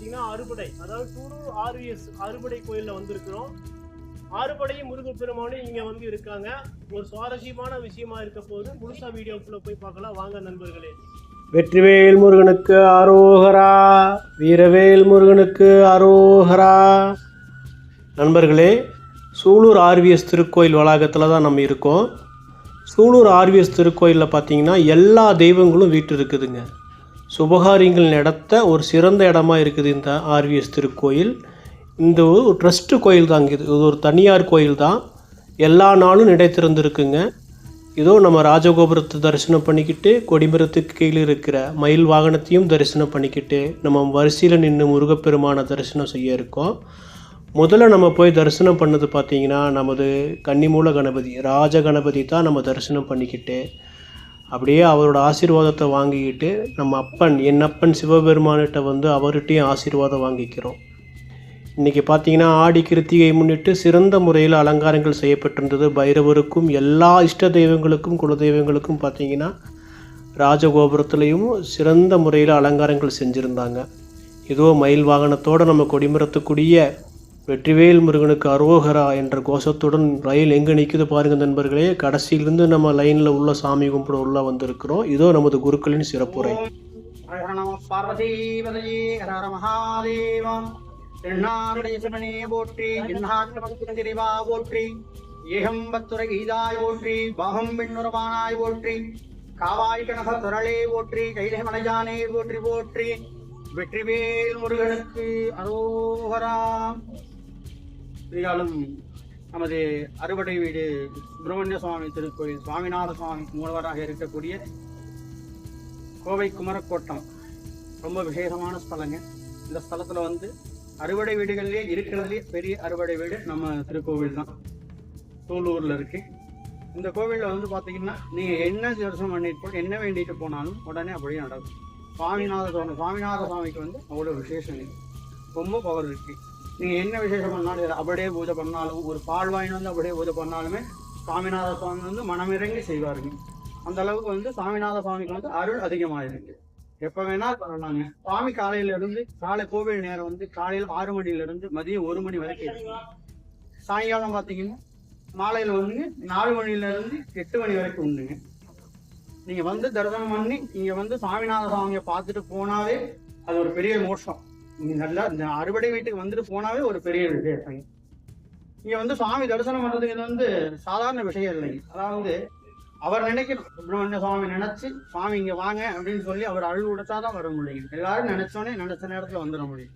பார்த்தீங்கன்னா அறுபடை அதாவது சூலூர் ஆர்விஎஸ் அறுபடை கோயிலில் வந்திருக்கிறோம். ஆறுபடையும் முருகன் பெருமானும் இங்கே வந்து இருக்காங்க. ஒரு சுவாரஸ்யமான விஷயமா இருக்க போது முழுசா வீடியோக்குள்ளே போய் பார்க்கலாம். வாங்க நண்பர்களே. வெற்றிவேல் முருகனுக்கு அரோகரா வீரவேல் முருகனுக்கு அரோகரா. நண்பர்களே சூலூர் ஆர்விஎஸ் திருக்கோயில் வளாகத்தில் தான் நம்ம இருக்கோம். சூலூர் ஆர்விஎஸ் திருக்கோயிலில் பார்த்தீங்கன்னா எல்லா தெய்வங்களும் வீட்டு இருக்குதுங்க சுபகாரியங்கள் நடத்த ஒரு சிறந்த இடமா இருக்குது இந்த ஆர்விஎஸ் திருக்கோயில். இந்த ஒரு ட்ரஸ்ட்டு கோயில் தாங்க இது. இது ஒரு தனியார் கோயில் தான். எல்லா நாளும் நடை இதோ நம்ம ராஜகோபுரத்தை தரிசனம் பண்ணிக்கிட்டு கொடிமரத்துக்கு கீழே இருக்கிற மயில் வாகனத்தையும் தரிசனம் பண்ணிக்கிட்டு நம்ம வரிசையில் நின்று முருகப்பெருமானை தரிசனம் செய்ய இருக்கோம். முதல்ல நம்ம போய் தரிசனம் பண்ணது பார்த்திங்கன்னா நமது கன்னிமூல கணபதி ராஜ கணபதி தான் நம்ம தரிசனம் பண்ணிக்கிட்டு அப்படியே அவரோட ஆசீர்வாதத்தை வாங்கிக்கிட்டு நம்ம அப்பன் என் அப்பன் சிவபெருமானிட்ட வந்து அவர்கிட்டையும் ஆசீர்வாதம் வாங்கிக்கிறோம். இன்றைக்கி பார்த்தீங்கன்னா ஆடி கிருத்திகை முன்னிட்டு சிறந்த முறையில் அலங்காரங்கள் செய்யப்பட்டிருந்தது. பைரவருக்கும் எல்லா இஷ்ட தெய்வங்களுக்கும் குலதெய்வங்களுக்கும் பார்த்தீங்கன்னா ராஜகோபுரத்துலேயும் சிறந்த முறையில் அலங்காரங்கள் செஞ்சுருந்தாங்க. ஏதோ மயில் வாகனத்தோடு நம்ம கொடிமரத்துக்குடிய வெற்றிவேல் முருகனுக்கு அரோகரா என்ற கோஷத்துடன் ரயில் எங்கே நிற்குது பாருங்கள் நண்பர்களே. கடைசியிலிருந்து நம்ம லைனில் உள்ள சாமி கும்பிட உள்ள வந்திருக்கிறோம். இதோ நமது குருக்களின் சிறப்புரை. ஹர கீதாய் ஓற்றி பாகம் பெண்ணுரவானாய் ஓற்றி காவாய் கனக துரளே போற்றி கைலை மலையானே போற்றி போற்றி வெற்றிவேல் முருகனுக்கு அரோகராம் இருந்தாலும் நமது அறுபடை வீடு சுப்பிரமணிய சுவாமி திருக்கோயில் சுவாமிநாத சுவாமி மூலவராக இருக்கக்கூடிய கோவை குமரக்கோட்டம். ரொம்ப விசேஷமான ஸ்தலங்க. இந்த ஸ்தலத்தில் வந்து அறுவடை வீடுகள்லேயே இருக்கிறதுலே பெரிய அறுவடை வீடு நம்ம திருக்கோவில் தான். தூளூரில் இருக்கு. இந்த கோவிலில் வந்து பார்த்தீங்கன்னா நீங்கள் என்ன தரிசனம் பண்ணிட்டு போ- என்ன வேண்டிட்டு போனாலும் உடனே அப்படியே நடக்கும். சுவாமிநாத சுவாமி சுவாமிநாத சுவாமிக்கு வந்து அவ்வளோ விசேஷம் இருக்கு ரொம்ப பவர் இருக்குது நீங்க என்ன விசேஷம் பண்ணாலும் அப்படியே பூஜை பண்ணாலும் ஒரு பால் வாங்கி வந்து அப்படியே பூஜை பண்ணாலுமே சாமிநாத சுவாமி வந்து மனமிறங்கி செய்வாருங்க. அந்த அளவுக்கு வந்து சாமிநாத சுவாமிக்கு வந்து அருள் அதிகமாக இருக்கு எப்ப வேணா பண்ணலாங்க. சுவாமி காலையில இருந்து காலை கோவில் நேரம் வந்து காலையில ஆறு மணில இருந்து மதியம் ஒரு மணி வரைக்கும் சாயங்காலம் பாத்தீங்கன்னா மாலையில வந்து நாலு மணில இருந்து எட்டு மணி வரைக்கும் உண்டுங்க. நீங்க வந்து தரிசனம் பண்ணி இங்க வந்து சாமிநாத சுவாமியை பார்த்துட்டு போனாவே அது ஒரு பெரிய மோஷம் நல்லா இந்த அறுவடை வீட்டுக்கு வந்துட்டு போனாவே ஒரு பெரிய விஷயம். இங்க வந்து சுவாமி தரிசனம் பண்றதுக்கு இது வந்து சாதாரண விஷயம் இல்லை. அதாவது அவர் நினைக்கணும். சுப்பிரமணிய சுவாமி நினைச்சு சுவாமி இங்க வாங்க அப்படின்னு சொல்லி அவர் அழு உடைச்சாதான் வர முடியும். எல்லாரும் நினைச்சோன்னே நினைச்ச நேரத்துல வந்துட முடியும்.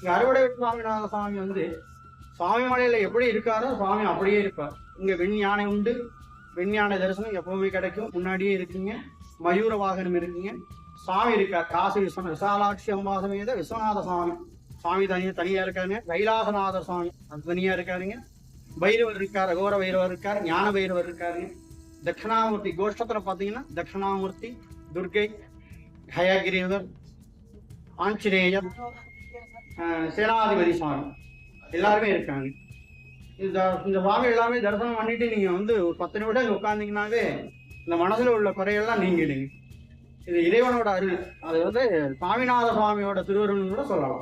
இங்க அறுவடை வீட்டு சுவாமிநாத சுவாமி வந்து சுவாமி மலையில எப்படி இருக்காரோ சுவாமி அப்படியே இருப்பார். இங்க வெண் யானை உண்டு. வெண் யானை தரிசனம் எப்பவுமே கிடைக்கும். முன்னாடியே இருக்கீங்க. மயூர வாகனம் இருக்கீங்க. சாமி இருக்கார் காசி விஸ்வநாத விசாலாட்சி அம்பா சமேத விஸ்வநாத சுவாமி. சுவாமி தனியாக தனியாக இருக்காருங்க. கைலாசநாத சுவாமி அது தனியாக இருக்காருங்க. பைரவர் இருக்கார் அகோர பைரவர் இருக்கார் ஞான பைரவர் இருக்காருங்க. தட்சிணாமூர்த்தி கோஷ்டத்தில் பார்த்தீங்கன்னா தட்சிணாமூர்த்தி துர்கை ஹயகிரீவர் ஆஞ்சநேயர் சேனாதிபதி சுவாமி. எல்லாருமே இருக்காங்க. இந்த இந்த சுவாமி எல்லாமே தரிசனம் பண்ணிட்டு நீங்கள் வந்து ஒரு பத்து நிமிடம் உட்காந்தீங்கன்னாவே இந்த மனசில் உள்ள குறையெல்லாம் நீங்கிடுங்க. இது இறைவனோட அருள். அது வந்து சுவாமிநாத சுவாமியோட திருவருள்னு கூட சொல்லலாம்.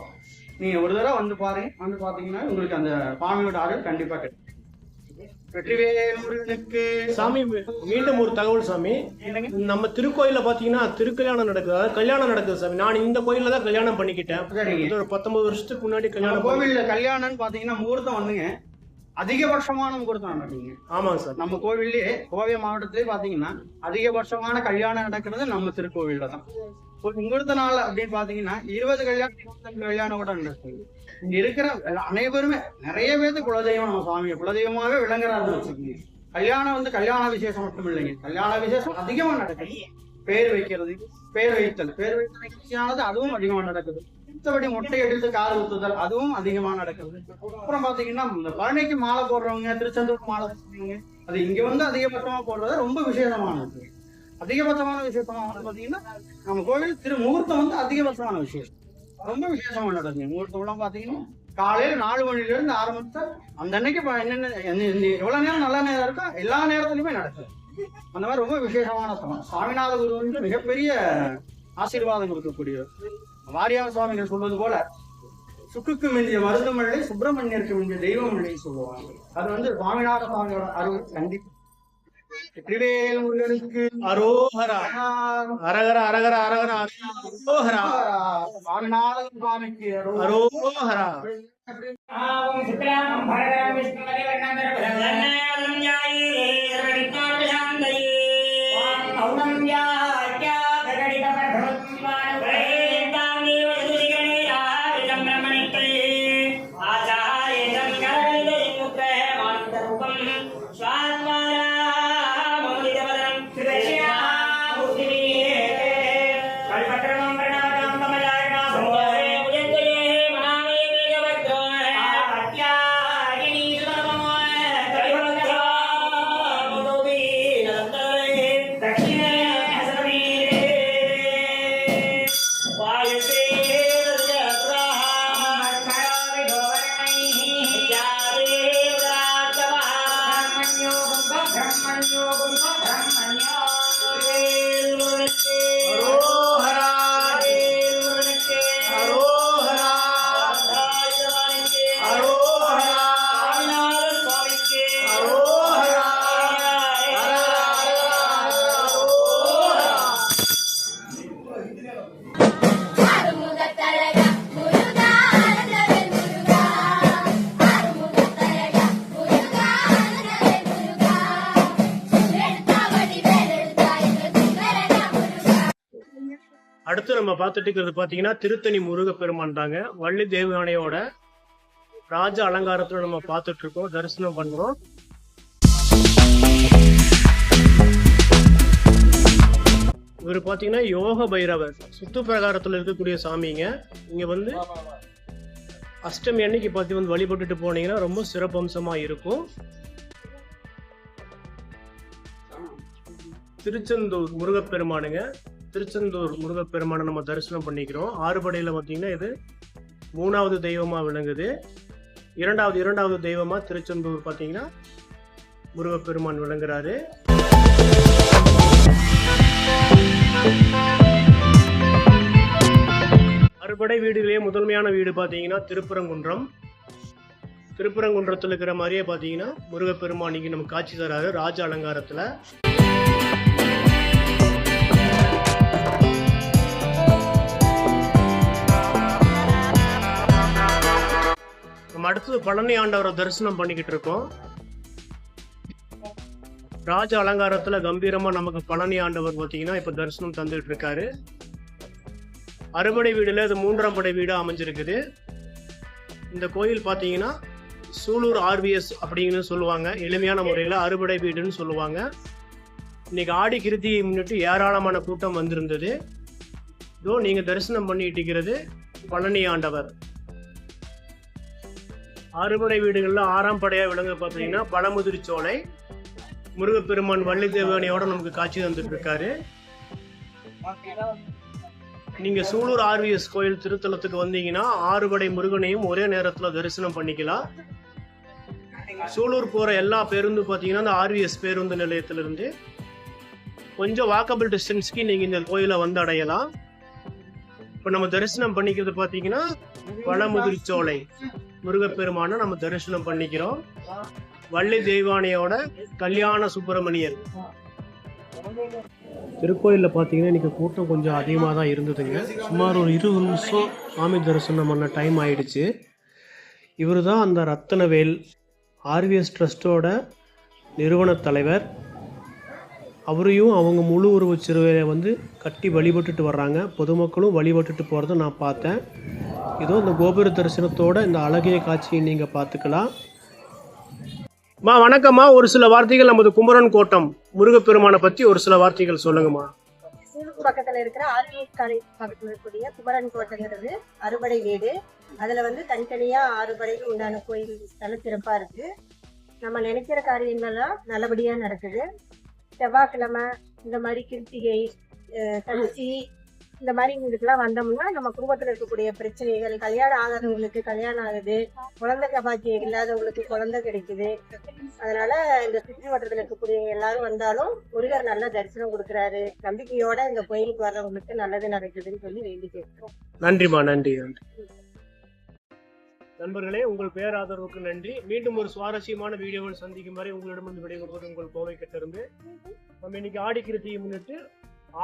நீங்க ஒரு தடவை வந்து பாருங்க. வந்து பாத்தீங்கன்னா உங்களுக்கு அந்த சுவாமியோட அருள் கண்டிப்பா கிடைக்கும். சாமி மீண்டும் ஒரு தகவல் சாமி. நம்ம திருக்கோயில பாத்தீங்கன்னா திருக்கல்யாணம் நடக்குது. கல்யாணம் நடக்குது சாமி. நான் இந்த கோயில்ல தான் கல்யாணம் பண்ணிக்கிட்டேன். ஒரு பத்தொன்பது வருஷத்துக்கு முன்னாடி கல்யாணம் கோவில்ல கல்யாணம்னு பாத்தீங்கன்னா முகூர்த்தம் வந்துங்க. அதிகபட்சமான முகூர்த்தம் நடக்குங்க ஆமாங்க சார். நம்ம கோவில்லே கோவை மாவட்டத்திலே பாத்தீங்கன்னா அதிகபட்சமான கல்யாணம் நடக்கிறது நம்ம திருக்கோவில்ல தான். முகூர்த்த நாள் அப்படின்னு பாத்தீங்கன்னா இருபது கல்யாணம் இருபத்தஞ்சு கல்யாணம் கூட நடக்குது. இங்க இருக்கிற அனைவருமே நிறைய பேருக்கு குலதெய்வம் நம்ம சுவாமி குலதெய்வமாவே விளங்குறாருன்னு வச்சுக்கோங்க. கல்யாணம் வந்து கல்யாண விசேஷம் மட்டும் இல்லைங்க. கல்யாண விசேஷம் அதிகமா நடக்குது. பேர் வைக்கிறது பேர் வைத்தல். பேர் வைத்தல் அதுவும் அதிகமா நடக்குது. மற்றபடி மொட்டை எடுத்து காது ஊத்துதல் அதுவும் அதிகமா நடக்குது. அப்புறம் பாத்தீங்கன்னா இந்த பழனிக்கு மாலை போடுறவங்க திருச்செந்தூர் மாலை போடுறவங்க அது இங்க வந்து அதிகபட்சமா போடுறது ரொம்ப விசேஷமானது. அதிகபட்சமான விசேஷமா வந்து பாத்தீங்கன்னா நம்ம கோவில் திரு முகூர்த்தம் வந்து அதிகபட்சமான விஷயம். ரொம்ப விசேஷமா நடக்குது. முகூர்த்தம் எல்லாம் பாத்தீங்கன்னா காலையில நாலு மணில இருந்து ஆரம்பிச்சா அந்த அன்னைக்கு என்னென்ன என்ன- எவ்வளவு நேரம் நல்ல நேரம் இருக்கோ எல்லா நேரத்துலயுமே நடக்குது. அந்த மாதிரி ரொம்ப விசேஷமான ஸ்தலம் சாமிநாத குரு வந்து மிகப்பெரிய ஆசீர்வாதம் கொடுக்கக்கூடியவர். வாரியார் சுவாமிகள் சொல்வது போல சுக்குக்கு மிந்திய மருதமழை சுப்பிரமணியருக்கு மிந்திய தெய்வமழை சொல்லுவாங்க. அது வந்து சுவாமிநாத சுவாமியோட அருள். கண்டிப்பா. வெற்றிவேல் முருகனுக்கு அரோஹரா. அரகர அரகர அரகர. அரோஹரா. சுவாமிநாத சுவாமிக்கு அரோஹரா. சுக்லாம் பரதரம் விஷ்ணுமதி yeah, Señor. நம்ம பார்த்துட்டு இருக்கிறது பாத்தீங்கன்னா திருத்தணி முருகப்பெருமான் தாங்க வள்ளி தேவயானையோட ராஜ அலங்காரத்துல நம்ம பார்த்துட்டு இருக்கோம் தரிசனம் பண்றோம். இவர் பாத்தீங்கன்னா யோக பைரவர் சுத்து பிரகாரத்துல இருக்கக்கூடிய சாமிங்க. இங்க வந்து அஷ்டமி அன்னைக்கு பார்த்து வந்து வழிபட்டுட்டு போனீங்கன்னா ரொம்ப சிறப்பம்சமா இருக்கும். திருச்செந்தூர் முருகப்பெருமானுங்க. திருச்செந்தூர் முருகப்பெருமானை நம்ம தரிசனம் பண்ணிக்கிறோம். ஆறுபடையில் பார்த்தீங்கன்னா இது மூணாவது தெய்வமாக விளங்குது. இரண்டாவது இரண்டாவது தெய்வமாக திருச்செந்தூர் பார்த்தீங்கன்னா முருகப்பெருமான் விளங்குறாரு. அறுபடை வீடுகளே முதன்மையான வீடு பார்த்தீங்கன்னா திருப்பரங்குன்றம். திருப்பரங்குன்றத்தில் இருக்கிற மாதிரியே பார்த்தீங்கன்னா முருகப்பெருமான் இங்கே நம்ம காட்சி தராரு ராஜ அலங்காரத்தில். அடுத்தது பழனி ஆண்டவரை தரிசனம் பண்ணிக்கிட்டு இருக்கோம். ராஜ அலங்காரத்துல கம்பீரமா நமக்கு பழனி ஆண்டவர் பார்த்தீங்கன்னா இப்ப தரிசனம் தந்துட்டு இருக்காரு. அறுபடை வீடுல இது மூன்றாம் படை வீடா அமைஞ்சிருக்குது. இந்த கோயில் பார்த்தீங்கன்னா சூலூர் ஆர்விஎஸ் அப்படின்னு சொல்லுவாங்க. எளிமையான முறையில் அறுபடை வீடுன்னு சொல்லுவாங்க. இன்னைக்கு ஆடி கிருத்தியை முன்னிட்டு ஏராளமான கூட்டம் வந்திருந்தது. இதோ நீங்கள் தரிசனம் பண்ணிட்டு இருக்கிறது பழனி ஆண்டவர். அறுபடை வீடுகளில் ஆறாம் படையாக விளங்க பார்த்தீங்கன்னா பழமுதிரி சோலை முருகப்பெருமான் வள்ளி தேவனையோட நமக்கு காட்சி தந்துட்டு இருக்காரு நீங்கள் சூலூர் ஆர்விஎஸ் கோயில் திருத்தலத்துக்கு வந்தீங்கன்னா ஆறுபடை முருகனையும் ஒரே நேரத்தில் தரிசனம் பண்ணிக்கலாம். சூலூர் போகிற எல்லா பேருந்து பார்த்தீங்கன்னா அந்த ஆர்விஎஸ் பேருந்து நிலையத்திலிருந்து. கொஞ்சம் வாக்கபிள் டிஸ்டன்ஸ்க்கு நீங்கள் இந்த கோயிலை வந்து அடையலாம். இப்போ நம்ம தரிசனம் பண்ணிக்கிறது பார்த்தீங்கன்னா பழமுதிர்ச்சோலை சோலை. முருகப்பெருமான நம்ம தரிசனம் பண்ணிக்கிறோம். வள்ளி தெய்வானையோட கல்யாண சுப்பிரமணியன். திருக்கோயிலில் பார்த்தீங்கன்னா இன்னைக்கு கூட்டம் கொஞ்சம் அதிகமாக தான் இருந்ததுங்க. சுமார் ஒரு இருபது நிமிஷம் சாமி தரிசனம் பண்ண டைம் ஆயிடுச்சு. இவர் தான் அந்த ரத்தனவேல் ஆர்விஎஸ் ட்ரஸ்ட்டோட நிறுவன தலைவர். அவரையும் அவங்க முழு உருவ சிறுவையை வந்து கட்டி வழிபட்டுட்டு வர்றாங்க. பொதுமக்களும் வழிபட்டுட்டு போகிறத நான் பார்த்தேன். இதோ இந்த கோபுர தரிசனத்தோட இந்த அழகிய காட்சியை நீங்கள் பார்த்துக்கலாம். மா வணக்கம்மா. ஒரு சில வார்த்தைகள் நமது குமரன் கோட்டம் முருகப்பெருமானை பற்றி ஒரு சில வார்த்தைகள் சொல்லுங்கம்மா. பக்கத்துல இருக்கிற ஆர்விஎஸ் பக்கத்துல இருக்கக்கூடிய குமரன் கோட்டைங்கிறது அறுபடை வீடு. அதுல வந்து தனித்தனியா அறுபடைக்கு உண்டான கோயில் நல்ல சிறப்பா இருக்கு. நம்ம நினைக்கிற காரியங்கள்லாம் நல்லபடியா நடக்குது. செவ்வாய்க்கிழமை இந்த மாதிரி கிருத்திகை அஹ், சஷ்டி இந்த மாதிரி இவங்களுக்குலாம் வந்தோம்னா நம்ம குடும்பத்தில் இருக்கக்கூடிய பிரச்சனைகள் கல்யாணம் ஆகாதவங்களுக்கு கல்யாணம் ஆகுது குழந்தை பாக்கியம் இல்லாதவங்களுக்கு குழந்தை கிடைக்குது. அதனால இந்த சுற்றுவட்டத்தில் இருக்கக்கூடிய எல்லாரும் வந்தாலும் முருகர் நல்ல தரிசனம் கொடுக்குறாரு. நம்பிக்கையோட இந்த கோயிலுக்கு வர்றவங்களுக்கு நல்லது நடக்குதுன்னு சொல்லி வேண்டி கேட்கிறோம். நன்றிமா நன்றி நன்றி. நண்பர்களே உங்கள் பேராதரவுக்கு நன்றி. மீண்டும் ஒரு சுவாரஸ்யமான வீடியோவில் சந்திக்கும் வரை உங்களிடமிருந்து விடைபெறுவது உங்கள் கோவை கிட்டிருந்து நம்ம இன்னைக்கு ஆடி கிருத்தியை முன்னிட்டு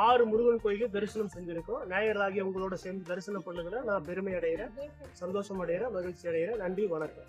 ஆறு முருகன் கோயிலுக்கு தரிசனம் செஞ்சிருக்கோம். நேயர்களாகிய உங்களோட சேர்ந்து தரிசனம் பண்ணுறதுல நான் பெருமை அடைகிறேன் சந்தோஷம் அடைகிறேன் மகிழ்ச்சி அடைகிறேன் நன்றி வணக்கம்.